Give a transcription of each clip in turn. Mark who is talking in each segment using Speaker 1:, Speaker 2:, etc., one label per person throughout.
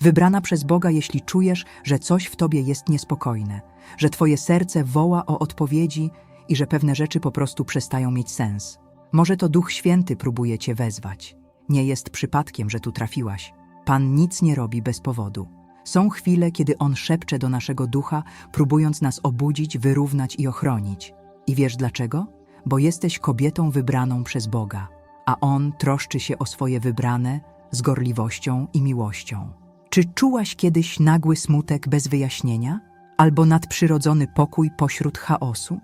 Speaker 1: Wybrana przez Boga, jeśli czujesz, że coś w tobie jest niespokojne, że twoje serce woła o odpowiedzi i że pewne rzeczy po prostu przestają mieć sens. Może to Duch Święty próbuje cię wezwać. Nie jest przypadkiem, że tu trafiłaś. Pan nic nie robi bez powodu. Są chwile, kiedy On szepcze do naszego ducha, próbując nas obudzić, wyrównać i ochronić. I wiesz dlaczego? Bo jesteś kobietą wybraną przez Boga, a On troszczy się o swoje wybrane z gorliwością i miłością. Czy czułaś kiedyś nagły smutek bez wyjaśnienia? Albo nadprzyrodzony pokój pośród chaosu?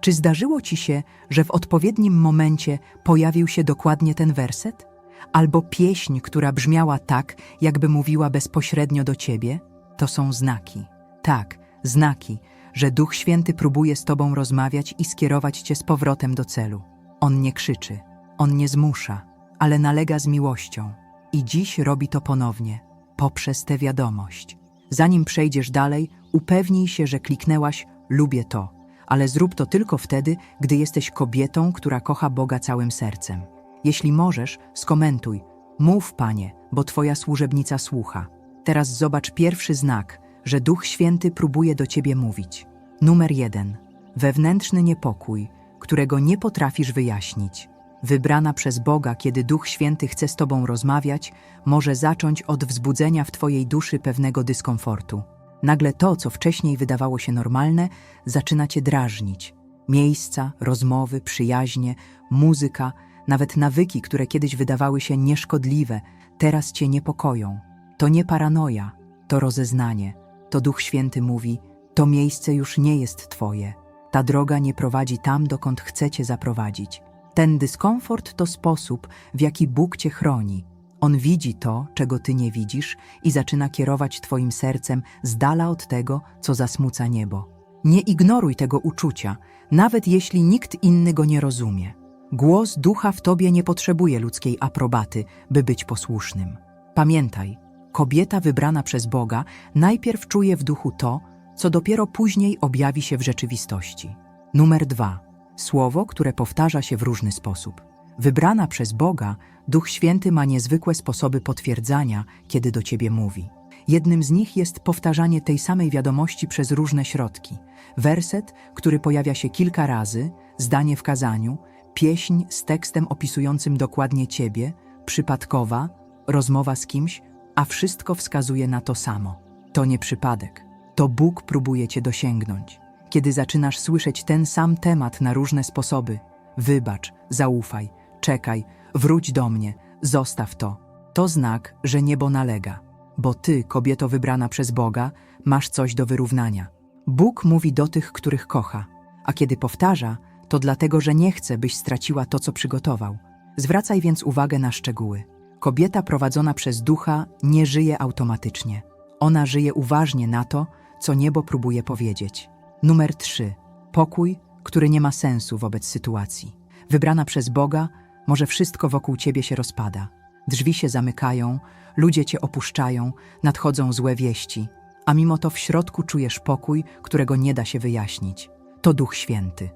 Speaker 1: Czy zdarzyło ci się, że w odpowiednim momencie pojawił się dokładnie ten werset? Albo pieśń, która brzmiała tak, jakby mówiła bezpośrednio do ciebie? To są znaki. Tak, znaki, że Duch Święty próbuje z tobą rozmawiać i skierować cię z powrotem do celu. On nie krzyczy, on nie zmusza, ale nalega z miłością. I dziś robi to ponownie, poprzez tę wiadomość. Zanim przejdziesz dalej, upewnij się, że kliknęłaś lubię to, ale zrób to tylko wtedy, gdy jesteś kobietą, która kocha Boga całym sercem. Jeśli możesz, skomentuj. Mów, Panie, bo Twoja służebnica słucha. Teraz zobacz pierwszy znak, że Duch Święty próbuje do Ciebie mówić. Numer jeden. Wewnętrzny niepokój, którego nie potrafisz wyjaśnić. Wybrana przez Boga, kiedy Duch Święty chce z Tobą rozmawiać, może zacząć od wzbudzenia w Twojej duszy pewnego dyskomfortu. Nagle to, co wcześniej wydawało się normalne, zaczyna Cię drażnić. Miejsca, rozmowy, przyjaźnie, muzyka, nawet nawyki, które kiedyś wydawały się nieszkodliwe, teraz Cię niepokoją. To nie paranoja, to rozeznanie. To Duch Święty mówi: To miejsce już nie jest Twoje. Ta droga nie prowadzi tam, dokąd chce Cię zaprowadzić. Ten dyskomfort to sposób, w jaki Bóg Cię chroni. On widzi to, czego Ty nie widzisz, i zaczyna kierować Twoim sercem z dala od tego, co zasmuca niebo. Nie ignoruj tego uczucia, nawet jeśli nikt inny go nie rozumie. Głos ducha w tobie nie potrzebuje ludzkiej aprobaty, by być posłusznym. Pamiętaj, kobieta wybrana przez Boga najpierw czuje w duchu to, co dopiero później objawi się w rzeczywistości. Numer dwa. Słowo, które powtarza się w różny sposób. Wybrana przez Boga, Duch Święty ma niezwykłe sposoby potwierdzania, kiedy do ciebie mówi. Jednym z nich jest powtarzanie tej samej wiadomości przez różne środki. Werset, który pojawia się kilka razy, zdanie w kazaniu, pieśń z tekstem opisującym dokładnie ciebie, przypadkowa, rozmowa z kimś, a wszystko wskazuje na to samo. To nie przypadek. To Bóg próbuje cię dosięgnąć. Kiedy zaczynasz słyszeć ten sam temat na różne sposoby, wybacz, zaufaj, czekaj, wróć do mnie, zostaw to. To znak, że niebo nalega, bo ty, kobieto wybrana przez Boga, masz coś do wyrównania. Bóg mówi do tych, których kocha, a kiedy powtarza, to dlatego, że nie chce, byś straciła to, co przygotował. Zwracaj więc uwagę na szczegóły. Kobieta prowadzona przez ducha nie żyje automatycznie. Ona żyje uważnie na to, co niebo próbuje powiedzieć. Numer 3. Pokój, który nie ma sensu wobec sytuacji. Wybrana przez Boga, może wszystko wokół ciebie się rozpada. Drzwi się zamykają, ludzie cię opuszczają, nadchodzą złe wieści, a mimo to w środku czujesz pokój, którego nie da się wyjaśnić. To Duch Święty.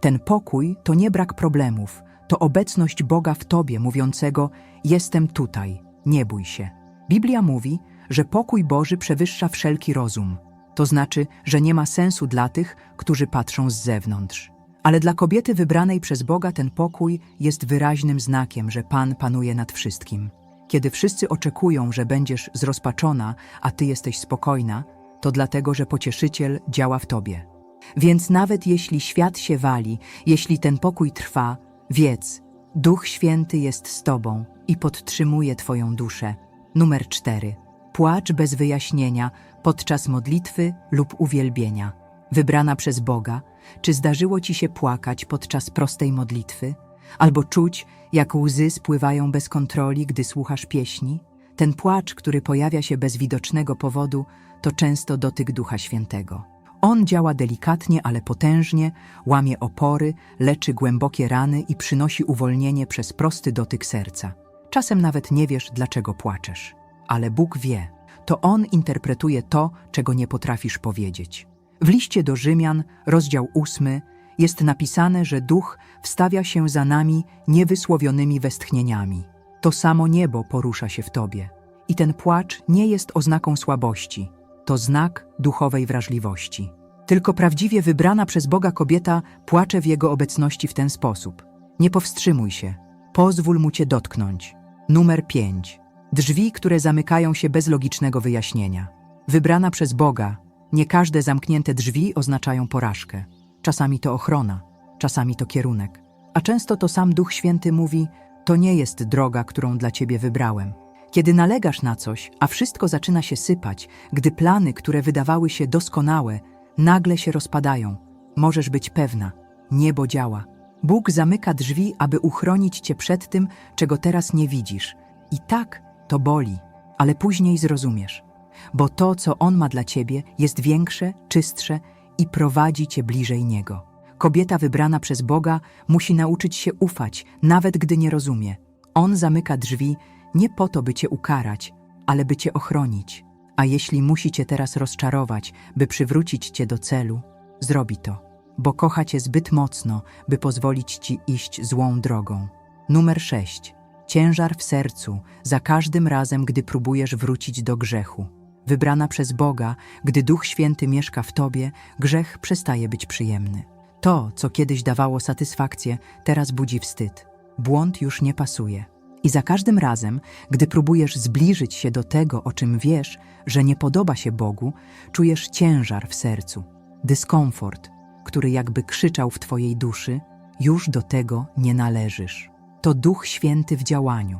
Speaker 1: Ten pokój to nie brak problemów, to obecność Boga w tobie, mówiącego: Jestem tutaj, nie bój się. Biblia mówi, że pokój Boży przewyższa wszelki rozum. To znaczy, że nie ma sensu dla tych, którzy patrzą z zewnątrz. Ale dla kobiety wybranej przez Boga ten pokój jest wyraźnym znakiem, że Pan panuje nad wszystkim. Kiedy wszyscy oczekują, że będziesz zrozpaczona, a ty jesteś spokojna, to dlatego, że pocieszyciel działa w tobie. Więc nawet jeśli świat się wali, jeśli ten pokój trwa, wiedz, Duch Święty jest z Tobą i podtrzymuje Twoją duszę. Numer 4. Płacz bez wyjaśnienia podczas modlitwy lub uwielbienia. Wybrana przez Boga, czy zdarzyło Ci się płakać podczas prostej modlitwy? Albo czuć, jak łzy spływają bez kontroli, gdy słuchasz pieśni? Ten płacz, który pojawia się bez widocznego powodu, to często dotyk Ducha Świętego. On działa delikatnie, ale potężnie, łamie opory, leczy głębokie rany i przynosi uwolnienie przez prosty dotyk serca. Czasem nawet nie wiesz, dlaczego płaczesz, ale Bóg wie. To On interpretuje to, czego nie potrafisz powiedzieć. W liście do Rzymian, rozdział ósmy, jest napisane, że Duch wstawia się za nami niewysłowionymi westchnieniami. To samo niebo porusza się w tobie. I ten płacz nie jest oznaką słabości, to znak duchowej wrażliwości. Tylko prawdziwie wybrana przez Boga kobieta płacze w Jego obecności w ten sposób. Nie powstrzymuj się, pozwól mu cię dotknąć. Numer 5. Drzwi, które zamykają się bez logicznego wyjaśnienia. Wybrana przez Boga, nie każde zamknięte drzwi oznaczają porażkę. Czasami to ochrona, czasami to kierunek. A często to sam Duch Święty mówi: To nie jest droga, którą dla ciebie wybrałem. Kiedy nalegasz na coś, a wszystko zaczyna się sypać, gdy plany, które wydawały się doskonałe, nagle się rozpadają, możesz być pewna: niebo działa. Bóg zamyka drzwi, aby uchronić cię przed tym, czego teraz nie widzisz. I tak to boli, ale później zrozumiesz. Bo to, co On ma dla ciebie, jest większe, czystsze i prowadzi cię bliżej Niego. Kobieta wybrana przez Boga musi nauczyć się ufać, nawet gdy nie rozumie. On zamyka drzwi nie po to, by cię ukarać, ale by cię ochronić. A jeśli musi cię teraz rozczarować, by przywrócić cię do celu, zrobi to, bo kocha cię zbyt mocno, by pozwolić ci iść złą drogą. Numer 6. Ciężar w sercu za każdym razem, gdy próbujesz wrócić do grzechu. Wybrana przez Boga, gdy Duch Święty mieszka w tobie, grzech przestaje być przyjemny. To, co kiedyś dawało satysfakcję, teraz budzi wstyd. Błąd już nie pasuje. I za każdym razem, gdy próbujesz zbliżyć się do tego, o czym wiesz, że nie podoba się Bogu, czujesz ciężar w sercu, dyskomfort, który jakby krzyczał w twojej duszy: Już do tego nie należysz. To Duch Święty w działaniu.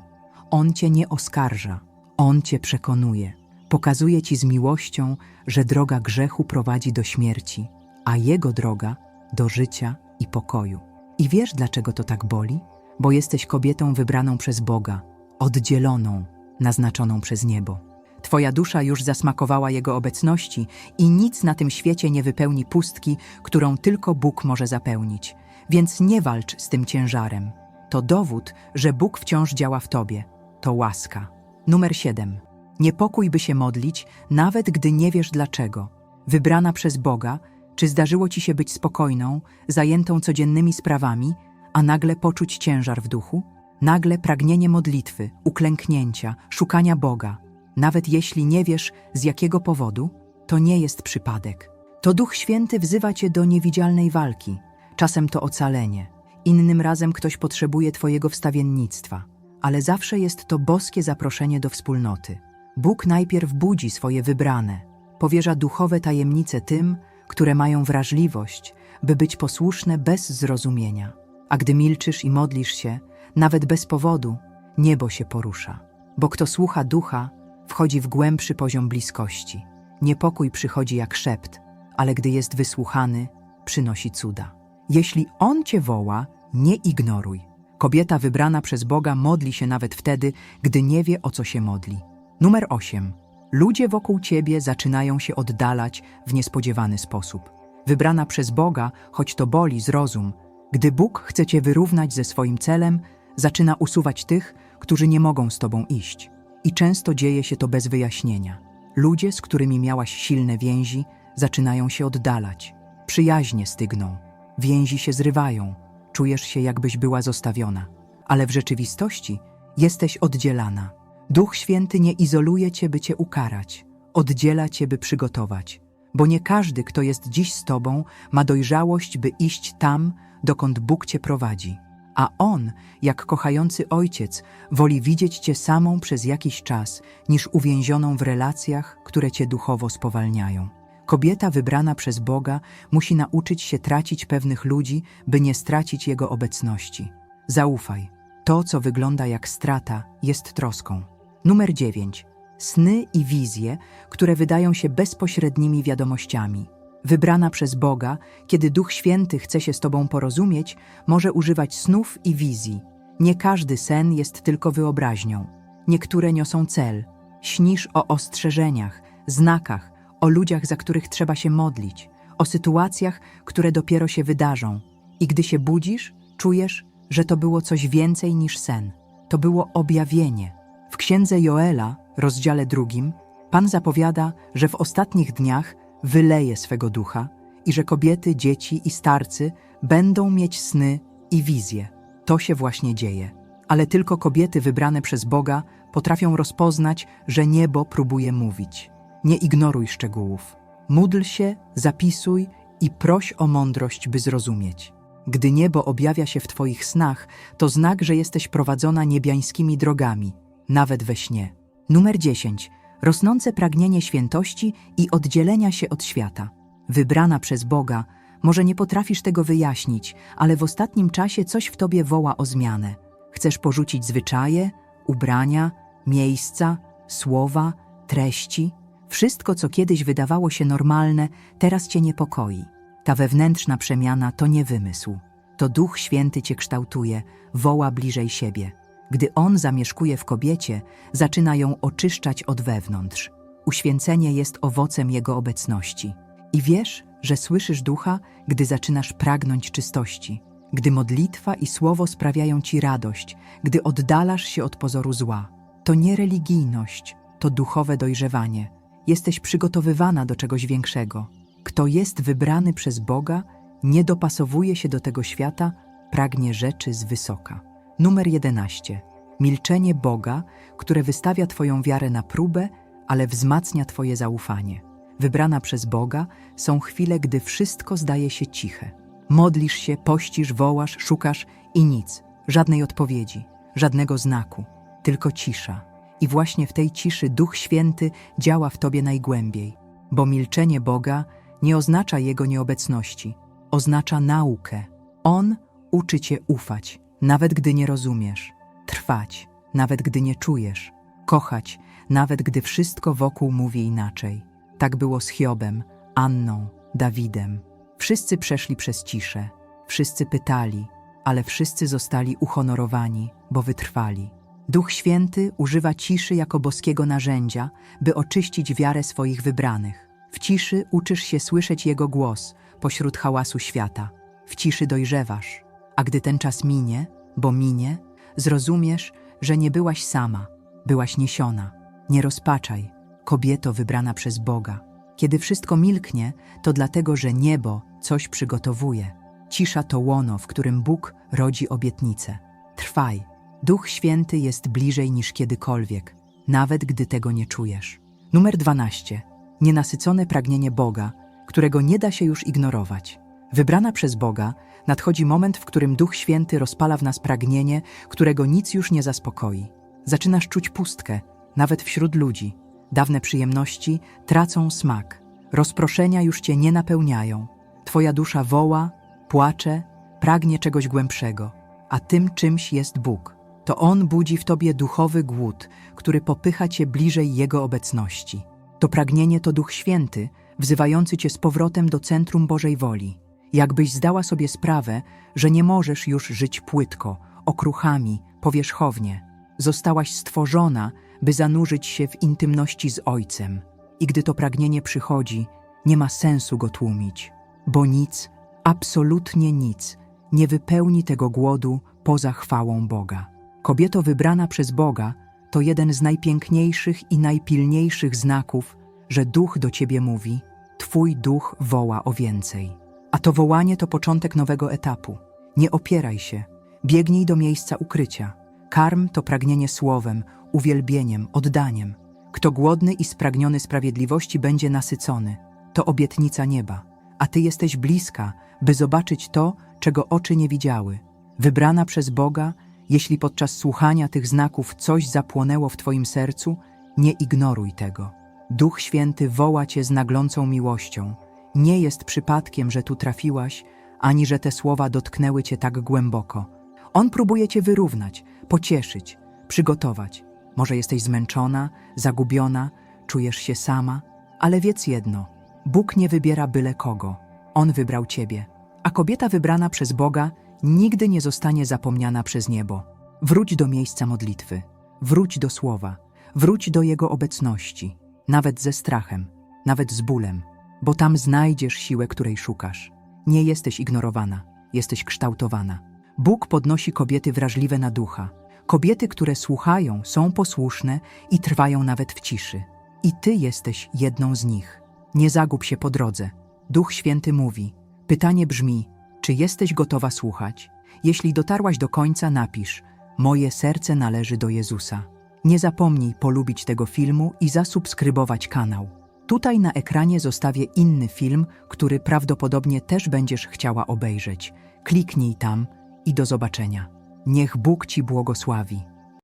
Speaker 1: On cię nie oskarża, on cię przekonuje. Pokazuje ci z miłością, że droga grzechu prowadzi do śmierci, a jego droga do życia i pokoju. I wiesz, dlaczego to tak boli? Bo jesteś kobietą wybraną przez Boga, oddzieloną, naznaczoną przez niebo. Twoja dusza już zasmakowała Jego obecności i nic na tym świecie nie wypełni pustki, którą tylko Bóg może zapełnić. Więc nie walcz z tym ciężarem. To dowód, że Bóg wciąż działa w Tobie. To łaska. Numer 7. Niepokój by się modlić, nawet gdy nie wiesz dlaczego. Wybrana przez Boga, czy zdarzyło Ci się być spokojną, zajętą codziennymi sprawami, a nagle poczuć ciężar w duchu? Nagle pragnienie modlitwy, uklęknięcia, szukania Boga. Nawet jeśli nie wiesz z jakiego powodu, to nie jest przypadek. To Duch Święty wzywa Cię do niewidzialnej walki. Czasem to ocalenie, innym razem ktoś potrzebuje Twojego wstawiennictwa, ale zawsze jest to boskie zaproszenie do wspólnoty. Bóg najpierw budzi swoje wybrane, powierza duchowe tajemnice tym, które mają wrażliwość, by być posłuszne bez zrozumienia. A gdy milczysz i modlisz się, nawet bez powodu, niebo się porusza. Bo kto słucha ducha, wchodzi w głębszy poziom bliskości. Niepokój przychodzi jak szept, ale gdy jest wysłuchany, przynosi cuda. Jeśli on cię woła, nie ignoruj. Kobieta wybrana przez Boga modli się nawet wtedy, gdy nie wie o co się modli. Numer 8. Ludzie wokół ciebie zaczynają się oddalać w niespodziewany sposób. Wybrana przez Boga, choć to boli, zrozum. Gdy Bóg chce cię wyrównać ze swoim celem, zaczyna usuwać tych, którzy nie mogą z tobą iść. I często dzieje się to bez wyjaśnienia. Ludzie, z którymi miałaś silne więzi, zaczynają się oddalać. Przyjaźnie stygną, więzi się zrywają, czujesz się, jakbyś była zostawiona. Ale w rzeczywistości jesteś oddzielana. Duch Święty nie izoluje cię, by cię ukarać, oddziela cię, by przygotować. Bo nie każdy, kto jest dziś z tobą, ma dojrzałość, by iść tam, dokąd Bóg cię prowadzi. A On, jak kochający ojciec, woli widzieć cię samą przez jakiś czas, niż uwięzioną w relacjach, które cię duchowo spowalniają. Kobieta wybrana przez Boga musi nauczyć się tracić pewnych ludzi, by nie stracić Jego obecności. Zaufaj. To, co wygląda jak strata, jest troską. Numer 9. Sny i wizje, które wydają się bezpośrednimi wiadomościami. Wybrana przez Boga, kiedy Duch Święty chce się z Tobą porozumieć, może używać snów i wizji. Nie każdy sen jest tylko wyobraźnią. Niektóre niosą cel. Śnisz o ostrzeżeniach, znakach, o ludziach, za których trzeba się modlić, o sytuacjach, które dopiero się wydarzą. I gdy się budzisz, czujesz, że to było coś więcej niż sen. To było objawienie. W księdze Joela, rozdziale drugim, Pan zapowiada, że w ostatnich dniach wyleje swego ducha i że kobiety, dzieci i starcy będą mieć sny i wizje. To się właśnie dzieje. Ale tylko kobiety wybrane przez Boga potrafią rozpoznać, że niebo próbuje mówić. Nie ignoruj szczegółów. Módl się, zapisuj i proś o mądrość, by zrozumieć. Gdy niebo objawia się w Twoich snach, to znak, że jesteś prowadzona niebiańskimi drogami, nawet we śnie. Numer 10. Rosnące pragnienie świętości i oddzielenia się od świata. Wybrana przez Boga, może nie potrafisz tego wyjaśnić, ale w ostatnim czasie coś w tobie woła o zmianę. Chcesz porzucić zwyczaje, ubrania, miejsca, słowa, treści. Wszystko, co kiedyś wydawało się normalne, teraz cię niepokoi. Ta wewnętrzna przemiana to nie wymysł. To Duch Święty cię kształtuje, woła bliżej siebie. Gdy On zamieszkuje w kobiecie, zaczyna ją oczyszczać od wewnątrz. Uświęcenie jest owocem Jego obecności. I wiesz, że słyszysz Ducha, gdy zaczynasz pragnąć czystości, gdy modlitwa i słowo sprawiają ci radość, gdy oddalasz się od pozoru zła. To nie religijność, to duchowe dojrzewanie. Jesteś przygotowywana do czegoś większego. Kto jest wybrany przez Boga, nie dopasowuje się do tego świata, pragnie rzeczy z wysoka. Numer 11. Milczenie Boga, które wystawia Twoją wiarę na próbę, ale wzmacnia Twoje zaufanie. Wybrana przez Boga są chwile, gdy wszystko zdaje się ciche. Modlisz się, pościsz, wołasz, szukasz i nic. Żadnej odpowiedzi, żadnego znaku, tylko cisza. I właśnie w tej ciszy Duch Święty działa w Tobie najgłębiej, bo milczenie Boga nie oznacza Jego nieobecności, oznacza naukę. On uczy Cię ufać, nawet gdy nie rozumiesz, trwać, nawet gdy nie czujesz, kochać, nawet gdy wszystko wokół mówi inaczej. Tak było z Hiobem, Anną, Dawidem. Wszyscy przeszli przez ciszę, wszyscy pytali, ale wszyscy zostali uhonorowani, bo wytrwali. Duch Święty używa ciszy jako boskiego narzędzia, by oczyścić wiarę swoich wybranych. W ciszy uczysz się słyszeć Jego głos pośród hałasu świata. W ciszy dojrzewasz, a gdy ten czas minie, bo minie, zrozumiesz, że nie byłaś sama, byłaś niesiona. Nie rozpaczaj, kobieto wybrana przez Boga. Kiedy wszystko milknie, to dlatego, że niebo coś przygotowuje. Cisza to łono, w którym Bóg rodzi obietnice. Trwaj. Duch Święty jest bliżej niż kiedykolwiek, nawet gdy tego nie czujesz. Numer 12. Nienasycone pragnienie Boga, którego nie da się już ignorować. Wybrana przez Boga, nadchodzi moment, w którym Duch Święty rozpala w nas pragnienie, którego nic już nie zaspokoi. Zaczynasz czuć pustkę, nawet wśród ludzi. Dawne przyjemności tracą smak. Rozproszenia już cię nie napełniają. Twoja dusza woła, płacze, pragnie czegoś głębszego, a tym czymś jest Bóg. To On budzi w tobie duchowy głód, który popycha cię bliżej Jego obecności. To pragnienie to Duch Święty, wzywający cię z powrotem do centrum Bożej woli. Jakbyś zdała sobie sprawę, że nie możesz już żyć płytko, okruchami, powierzchownie. Zostałaś stworzona, by zanurzyć się w intymności z Ojcem. I gdy to pragnienie przychodzi, nie ma sensu go tłumić, bo nic, absolutnie nic, nie wypełni tego głodu poza chwałą Boga. Kobieto wybrana przez Boga to jeden z najpiękniejszych i najpilniejszych znaków, że duch do ciebie mówi, Twój duch woła o więcej. A to wołanie to początek nowego etapu. Nie opieraj się, biegnij do miejsca ukrycia. Karm to pragnienie słowem, uwielbieniem, oddaniem. Kto głodny i spragniony sprawiedliwości będzie nasycony. To obietnica nieba. A ty jesteś bliska, by zobaczyć to, czego oczy nie widziały. Wybrana przez Boga, jeśli podczas słuchania tych znaków coś zapłonęło w twoim sercu, nie ignoruj tego. Duch Święty woła cię z naglącą miłością. Nie jest przypadkiem, że tu trafiłaś, ani że te słowa dotknęły cię tak głęboko. On próbuje cię wyrównać, pocieszyć, przygotować. Może jesteś zmęczona, zagubiona, czujesz się sama, ale wiedz jedno: Bóg nie wybiera byle kogo. On wybrał ciebie, a kobieta wybrana przez Boga nigdy nie zostanie zapomniana przez niebo. Wróć do miejsca modlitwy, wróć do słowa, wróć do Jego obecności, nawet ze strachem, nawet z bólem, bo tam znajdziesz siłę, której szukasz. Nie jesteś ignorowana, jesteś kształtowana. Bóg podnosi kobiety wrażliwe na ducha, kobiety, które słuchają, są posłuszne i trwają nawet w ciszy. I ty jesteś jedną z nich. Nie zagub się po drodze. Duch Święty mówi: Pytanie brzmi: czy jesteś gotowa słuchać? Jeśli dotarłaś do końca, napisz: Moje serce należy do Jezusa. Nie zapomnij polubić tego filmu i zasubskrybować kanał. Tutaj na ekranie zostawię inny film, który prawdopodobnie też będziesz chciała obejrzeć. Kliknij tam i do zobaczenia. Niech Bóg Ci błogosławi.